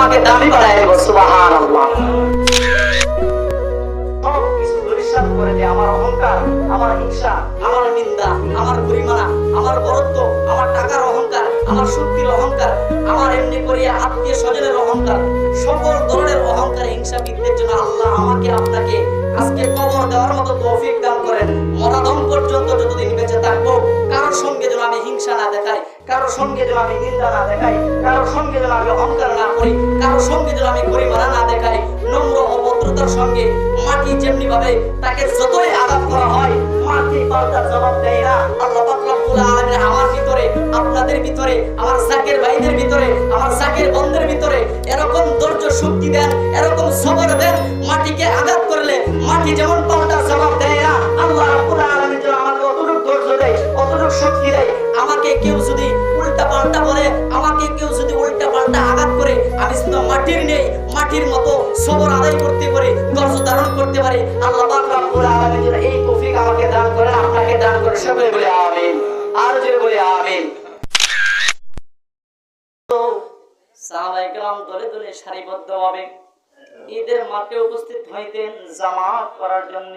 তোমাকে দামি বানায় দেব, সুবহানাল্লাহ। সব করে দিয়ে আমার অহংকার, আমার হিংসা, আমার নিন্দা, আমার পরিমাণা, আমার বরত্ব, আমার টাকার অহংকার, আমার শক্তির অহংকার, আমার এমনি করিয়া আত্মীয় স্বজনের সকল হিংসা বিদ্যের জন্য আল্লাহ আমাকে আপনাকে আজকে কবর দেওয়ার মতো তৌফিক দান করেন। মরাদম পর্যন্ত কারোর সঙ্গে যেন আমি নিন্দা না দেখাই কারোর সঙ্গে যেন আমি অহংকার না করি কারোর সঙ্গে যেন আমি পরিমাণা না দেখাই, নম্র অভদ্রতার সঙ্গে মাটি যেমনি ভাবে তাকে যতই আঘাত করা হয়, মাটি পাল্টা জবাব দেয় না। আল্লাহ রব্বুল আলামিন আমার ভিতরে, আপনাদের ভিতরে, আমার জাকের ভাইদের ভিতরে, আমার জাকের বন্ধের ভিতরে এরকম ধৈর্য শক্তি দেন, এরকম সবর দেন, মাটিকে আঘাত করলে মাটি যেমন পাল্টা জবাব দেয় না। আল্লাহ রাব্বুল আলামিন যেন আমাকে অতটুকু ধৈর্য দেয়, অতটুকু শক্তি দেয়। আমাকে কেউ যদি পাল্টা বলে আমাকে কেউ যদি উল্টা পাল্টা আঘাত করে, আমি শুধু মাটির নেই, মাটির মতো সবর আদায় করতে পারি ধৈর্য ধারণ করতে পারি। আল্লাহ পাক এই তৌফিক আমাকে দান আপনাকে দান সকলে বলে, আমিন। আর বলে, আমিন। দলে ঈদের মাঠে উপস্থিত হইতেন জামাত করার জন্য।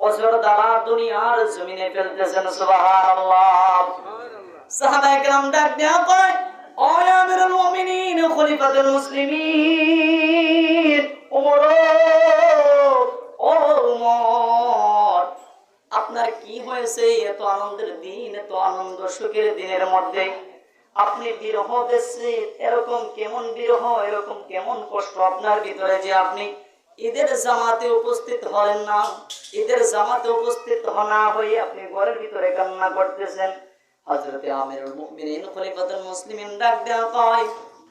অজর দ্বারা দুনিয়ার জমিনে ফেলতেছেন, সুবহানাল্লাহ। কেরাম ডাক দেয়া কয় ও আমিরুল মুমিনিন, খলিফাতুল মুসলিমিন আপনার কি হয়েছে এত আনন্দের দিন, এত আনন্দ সুখের দিনের মধ্যে? আপনি বিরহ বেশি, এরকম কেমন বিরহ, এরকম কেমন কষ্ট আপনার ভিতরে যে আপনি ঈদের জামাতে উপস্থিত হলেন না? ঈদের জামাতে উপস্থিত না হয়ে আপনি ঘরের ভিতরে কান্না করতেছেন হযরতে আমিরুল মুমিনিন খলিফাতুল মুসলিমিন ডাক দেয়া কয়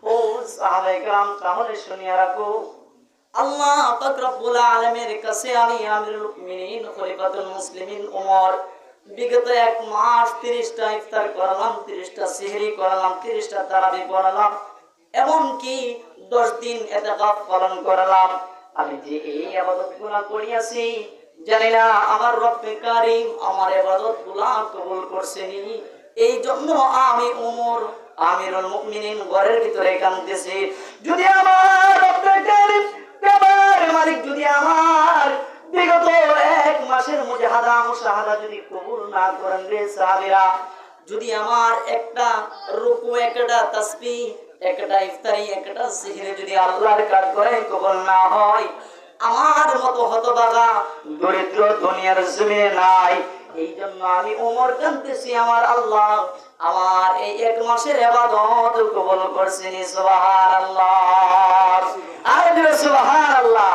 ও সাহাবায়ে کرام তাহলে শুনিয়া রাখো আল্লাহ পাক রব্বুল আলামিনের কাছে আমি আমিরুল মুমিনিন খলিফাতুল মুসলিমিন ওমর বিগত এক মাস তিরিশটা ইফতার করালাম তিরিশটা সিহরি করালাম তিরিশটা তারাবি পড়ালাম এমনকি দশ দিন এতেকাফ পালন করালাম আমি যে এই আবাদত গুলা করিয়াছি জানি না আমার রব্বে কারিম আমার আবাদতগুলা কবুল করছেনি এই জন্য আমি উমর, আমিরুল মুমিনিন ঘরের ভিতরে কাঁদতেছি। যদি আমার রব্বে কারিম আমার মালিক যদি আমার বিগত এক মাসের মুজাহাদা, মুশাহাদা যদি কবুল না করেন রে সাহাবীরা, যদি আমার একটা রুকু, একটা তাসবিহ, একটা ইফতারি, একটা সিহরে যদি আল্লাহর কাজ করে কবুল না হয় আমার মতো হতবাগা দরিদ্র দুনিয়ার জমে নাই। এই জন্য আমি ওমর কানতেছি আমার আল্লাহ। আমার এই এক মাসের এবাদত কবুল করছেন সুবহানাল্লাহ। আর সুবহানাল্লাহ।